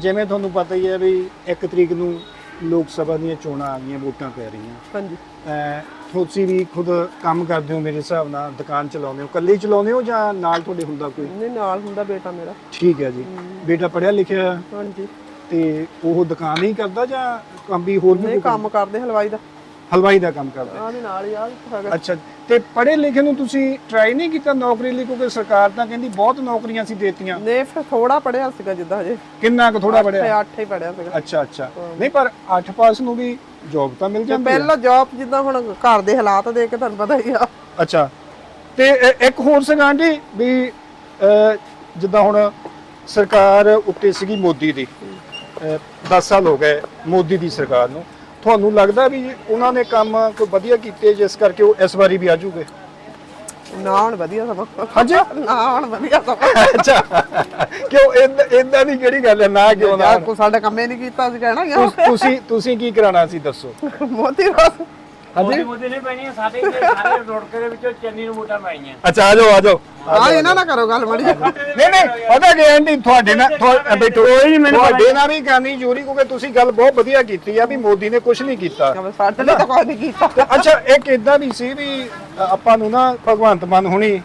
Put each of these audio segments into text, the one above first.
ਜਿਵੇਂ ਤੁਹਾਨੂੰ ਪਤਾ ਹੀ ਹੈ ਵੀ 1 ਤਰੀਕ ਨੂੰ ਲੋਕ ਸਭਾ ਦੀਆਂ ਚੋਣਾਂ ਆ ਗਈਆਂ ਵੋਟਾਂ ਪੈ ਰਹੀਆਂ। ਹਾਂਜੀ। ਤੁਸੀਂ ਵੀ ਖੁਦ ਕੰਮ ਕਰਦੇ ਹੋ ਮੇਰੇ ਹਿਸਾਬ ਨਾਲ ਦੁਕਾਨ ਚਲਾਉਂਦੇ ਹੋ ਇਕੱਲੇ ਚਲਾਉਂਦੇ ਹੋ ਜਾਂ ਨਾਲ ਤੁਹਾਡੇ ਹੁੰਦਾ ਕੋਈ? ਨਹੀਂ ਨਾਲ ਹੁੰਦਾ ਬੇਟਾ ਮੇਰਾ। ਠੀਕ ਹੈ ਜੀ। ਬੇਟਾ ਪੜਿਆ ਲਿਖਿਆ ਹਾਂਜੀ। ਤੇ ਉਹ ਦੁਕਾਨ ਹੀ ਕਰਦਾ ਜਾਂ ਕੰਮ ਵੀ ਹੋਰ ਵੀ ਨਹੀਂ ਕੰਮ ਕਰਦੇ ਹਲਵਾਈ ਦਾ। ਹਲਵਾਈ ਦਾ ਕੰਮ ਕਰਦਾ। ਆਹ ਦੇ ਨਾਲ ਹੀ ਆ ਹੈਗਾ ਅੱਛਾ ਤੇ ਪੜ੍ਹੇ ਲਿਖੇ ਨੂੰ ਤੁਸੀਂ ਟਰਾਈ ਨਹੀਂ ਕੀਤਾ ਨੌਕਰੀ ਲਈ ਕਿਉਂਕਿ ਸਰਕਾਰ ਤਾਂ ਕਹਿੰਦੀ ਬਹੁਤ ਨੌਕਰੀਆਂ ਸੀ ਦੇਤੀਆਂ। ਨੇ ਫਿਰ ਥੋੜਾ ਪੜਿਆ ਸੀਗਾ ਜਿੱਦਾਂ ਹਜੇ। ਕਿੰਨਾ ਕੁ ਥੋੜਾ ਪੜਿਆ 8 ਹੀ ਪੜਿਆ ਸੀਗਾ। ਅੱਛਾ ਅੱਛਾ। ਨਹੀਂ ਪਰ 8 ਪਾਸ ਨੂੰ ਵੀ ਜੌਬ ਤਾਂ ਮਿਲ ਜਾਂਦੀ ਹੈ ਪਹਿਲਾਂ ਜੌਬ ਜਿੱਦਾਂ ਹੁਣ ਘਰ ਦੇ ਹਾਲਾਤ ਦੇਖ ਕੇ ਤੁਹਾਨੂੰ ਪਤਾ ਹੀ ਆ। ਅੱਛਾ। ਤੇ ਇੱਕ ਹੋਰ ਸੀਗਾ ਜੀ ਵੀ ਜਿੱਦਾਂ ਹੁਣ ਸਰਕਾਰ ਉੱਤੇ ਸੀਗੀ ਮੋਦੀ ਦੀ। 10 ਸਾਲ ਹੋ ਗਏ ਮੋਦੀ ਦੀ ਸਰਕਾਰ ਨੂੰ। ਤੁਹਾਨੂੰ ਲੱਗਦਾ ਵੀ ਉਹਨਾਂ ਨੇ ਕੰਮ ਕੋਈ ਵਧੀਆ ਕੀਤੇ ਜਿਸ ਕਰਕੇ ਉਹ ਇਸ ਵਾਰੀ ਵੀ ਆਜੂਗੇ? ਨਾ ਹੁਣ ਵਧੀਆ ਸਮਾਂ ਹਾਂਜੀ? ਨਾ ਹੁਣ ਵਧੀਆ ਸਮਾਂ ਅੱਛਾ। ਕਿਉਂ ਇਦਾਂ ਦੀ ਕਿਹੜੀ ਗੱਲ ਹੈ? ਨਾ ਕਿਉਂ ਨਾ ਯਾਰ ਕੋ ਸਾਡਾ ਕੰਮੇ ਨਹੀਂ ਕੀਤਾ ਸੀ ਕਹਿਣਾ ਯਾਰ। ਤੁਸ- ਤੁਸੀਂ ਕੀ ਕਰਾਣਾ ਸੀ ਦੱਸੋ? ਮੋਦੀ ਬਸ। ਮੋਦੀ ਮੋਦੀ ਨਹੀਂ ਪੈਣੀਆਂ ਸਾਡੇ ਸਾਰੇ ਰੋੜਕੇ ਦੇ ਵਿੱਚੋਂ ਚੰਨੀ ਨੂੰ ਵੋਟਾਂ ਪਾਈਆਂ ਅੱਛਾ ਆ ਜਾਓ ਆ ਜਾਓ। ਆ ਇਹਨਾਂ ਨਾਲ ਕਰੋ ਗੱਲ ਮੜੀ ਨਹੀਂ ਨਹੀਂ ਪਤਾ ਕੀ ਆਂਟੀ ਤੁਹਾਡੇ ਨਾਲ ਤੁਹਾ- ਬੈਠੋ ਤੁਹਾਡੇ ਨਾਲ ਵੀ ਕਰਨੀ ਜ਼ਰੂਰੀ ਕਿਉਂਕਿ ਤੁਸੀਂ ਗੱਲ ਬਹੁਤ ਵਧੀਆ ਕੀਤੀ ਆ ਵੀ ਮੋਦੀ ਨੇ ਕੁਝ ਨਹੀਂ ਕੀਤਾ। ਸਾਡੇ ਲਈ ਤਾਂ ਕੋਈ ਨਹੀਂ ਕੀਤਾ। ਤੇ ਅੱਛਾ ਇੱਕ ਇਦਾਂ ਵੀ ਸੀ ਵੀ ਅ, ਆਪਾਂ ਨੂੰ ਨਾ ਭਗਵੰਤ ਮਾਨ ਹੁਣੀ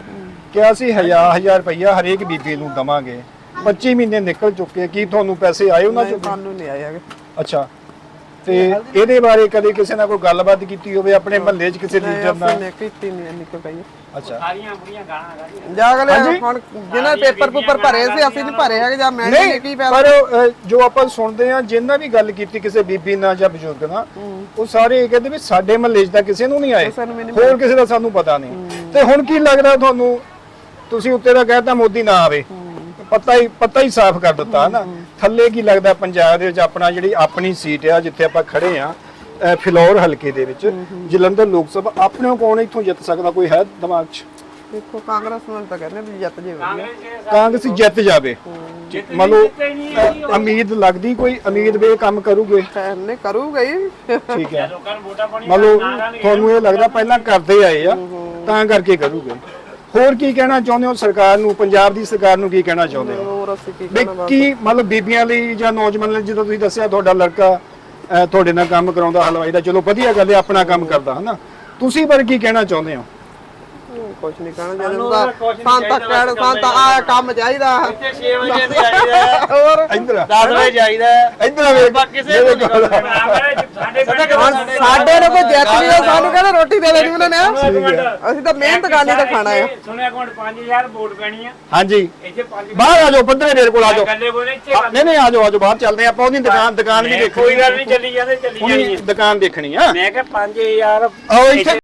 ਕਿਹਾ ਸੀ ਹਜ਼ਾਰ ਹਜ਼ਾਰ ਰੁਪਈਆ ਹਰੇਕ ਬੀਬੀ ਨੂੰ ਦਵਾਂਗੇ। 25 ਮਹੀਨੇ ਨਿਕਲ ਚੁੱਕੇ ਕੀ ਤੁਹਾਨੂੰ ਪੈਸੇ ਆਏ ਉਹਨਾਂ ਨਹੀਂ ਚੋਂ? ਸਾਨੂੰ ਨਹੀਂ ਆਏ ਹੈਗੇ। ਅੱਛਾ। ਤੇ ਇਹਦੇ ਬਾਰੇ ਕਦੇ ਕਿਸੇ ਨਾਲ ਕੋਈ ਗੱਲਬਾਤ ਕੀਤੀ ਹੋਵੇ ਆਪਣੇ ਮਹੱਲੇ 'ਚ ਕਿਸੇ ਨਹੀਂ ਟੀਚਰ ਨਾਲ ਅਸੀਂ ਨੇ ਕੀਤੀ ਨਹੀਂ ਨਿਕਲ ਪਈ ਅੱਛਾ। ਸਾਰੀਆਂ ਬੁੜੀਆਂ ਗਾਣਾ ਗਾਦੀਆਂ ਜਾ ਅਗਲੇ ਹੁਣ ਜਿਹਨਾਂ ਪੇਪਰ ਪੂਪਰ ਭਰੇ ਸੀ ਅਸੀਂ ਨਹੀਂ ਭਰੇ ਹੈਗੇ ਜਾਂ ਮੈਂ ਨਹੀਂ ਨਹੀਂ ਕੀ ਪਰ ਜੋ ਆਪਾਂ ਸੁਣਦੇ ਆ ਜਿੰਨਾ ਵੀ ਗੱਲ ਕੀਤੀ ਕਿਸੇ ਬੀਬੀ ਨਾਲ ਜਾਂ ਬਜ਼ੁਰਗ ਨਾਲ ਉਹ ਸਾਰੇ ਇਹ ਕਹਿੰਦੇ ਵੀ ਸਾਡੇ ਮਹੱਲੇ 'ਚ ਤਾਂ ਕਿਸੇ ਨੂੰ ਨਹੀਂ ਆਏ। ਨਹੀਂ ਹੋਰ ਕਿਸੇ ਦਾ ਸਾਨੂੰ ਪਤਾ ਨਹੀਂ। ਤੇ ਹੁਣ ਕੀ ਲੱਗਦਾ ਤੁਹਾਨੂੰ? ਤੁਸੀਂ ਉੱਤੇ ਦਾ ਕਹਿਤਾ ਮੋਦੀ ਨਾ ਆਵੇ। ਪਤਾ ਹੀ ਪਤਾ ਹੀ ਸਾਫ਼ ਕਰ ਦਿੱਤਾ ਨਾ ਥੱਲੇ ਕੀ ਲੱਗਦਾ ਪੰਜਾਬ ਦੇ ਵਿੱਚ ਆਪਣਾ ਜਿਹੜੀ ਆਪਣੀ ਸੀਟ ਆ ਜਿੱਥੇ ਆਪਾਂ ਖੜੇ ਆ ਫਿਲੌਰ ਹਲਕੇ ਦੇ ਵਿੱਚ। ਜਲੰਧਰ ਲੋਕ ਸਭਾ ਆਪਣੇ ਕੌਣ ਇੱਥੋਂ ਜਿੱਤ ਸਕਦਾ? ਕੋਈ ਹੈ ਦਿਮਾਗ 'ਚ? ਦੇਖੋ ਕਾਂਗਰਸ ਨੂੰ ਤਾਂ ਕਹਿੰਦੇ ਵੀ ਜਿੱਤ ਜੇ ਵਧੀਆ ਕਾਂਗਰਸ ਜਿੱਤ ਜਾਵੇ। ਮੰਨ ਲਓ ਉਮੀਦ ਲੱਗਦੀ ਕੋਈ? ਉਮੀਦ ਵੀ ਇਹ ਕੰਮ ਕਰੂਗੇ? ਨੇ ਕਰੂਗਾ ਹੀ। ਠੀਕ ਹੈ। ਲੋਕਾਂ ਨੂੰ ਵੋਟਾਂ ਪਾਉਣੀਆਂ ਮੰਨ ਲਓ ਤੁਹਾਨੂੰ ਇਹ ਲੱਗਦਾ ਪਹਿਲਾਂ ਕਰਦੇ ਆਏ ਆ ਤਾਂ ਕਰਕੇ ਕਰੂਗੇ। ਹੋਰ ਕੀ ਕਹਿਣਾ ਚਾਹੁੰਦੇ ਹੋ ਸਰਕਾਰ ਨੂੰ ਪੰਜਾਬ ਦੀ ਸਰਕਾਰ ਨੂੰ ਕੀ ਕਹਿਣਾ ਚਾਹੁੰਦੇ ਹੋ? ਹੋਰ ਅਸੀਂ ਕੀ ਵੀ ਕਰਨਾ ਕੀ ਮਤਲਬ ਬੀਬੀਆਂ ਲਈ ਜਾਂ ਨੌਜਵਾਨਾਂ ਲਈ ਜਦੋਂ ਤੁਸੀਂ ਦੱਸਿਆ ਤੁਹਾਡਾ ਲੜਕਾ ਅਹ, ਤੁਹਾਡੇ ਨਾਲ ਕੰਮ ਕਰਾਉਂਦਾ ਹਲਵਾਈ ਦਾ ਚਲੋ ਵਧੀਆ ਗੱਲ ਹੈ ਆਪਣਾ ਕੰਮ ਕਰਦਾ ਹਨਾ? ਤੁਸੀਂ ਪਰ ਕੀ ਕਹਿਣਾ ਚਾਹੁੰਦੇ ਹੋ? ਕੁਝ ਨਹੀਂ ਕਹਿਣਾ ਜਦੋਂ ਸੰਤਾ ਕਹਿਣ ਸੰਤਾ ਆ ਕੰਮ ਚਾਹੀਦਾ। ਇੱਥੇ 6 ਵਜੇ ਤੇ ਆਈਦਾ ਹੋਰ? ਇੱਧਰ ਆ 10 ਵਜੇ ਜਾਈਦਾ। ਇੱਧਰ ਆ ਵੇਖ ਕਿਸੇ ਨੂੰ ਨਹੀਂ ਸਾਡੇ ਨੂੰ ਕੋਈ ਜਿੱਤ ਨਹੀਂ ਹੋਈ, ਸਾਨੂੰ ਕਹਿੰਦੇ ਰੋਟੀ ਦੇ ਦੇਣੀ ਉਹਨਾਂ ਨੇ ਅਸੀਂ ਤਾਂ ਮਿਹਨਤ ਕਰਨੀ ਤਾਂ ਖਾਣਾ ਆ। ਸੁਣਿਆ ਕੋਣ? 5000 ਵੋਟ ਪੈਣੀ ਆ। ਹਾਂਜੀ। ਇੱਥੇ 5 ਬਾਹਰ ਆ ਜਾਓ ਪੰਦਰੇ ਮੇਰੇ ਕੋਲ ਆ ਜਾਓ। ਗੱਲੇ ਬੋਲੇ ਇੱਥੇ ਆ, ਨਹੀਂ ਨਹੀਂ ਆ ਜਾਓ ਆ ਜਾਓ ਬਾਹਰ ਚੱਲਦੇ ਹਾਂ ਆਪਾਂ ਉਹਦੀ ਦੁਕਾਨ ਦੁਕਾਨ ਵੀ ਦੇਖਣੀ ਕੋਈ ਗੱਲ ਨਹੀਂ ਚੱਲੀ ਜਾਂਦੇ ਚੱਲੀ ਜਾਣੀ ਦੁਕਾਨ ਦੇਖਣੀ ਆ। ਮੈਂ ਕਿਹਾ 5000 ਆਓ ਇੱਥੇ।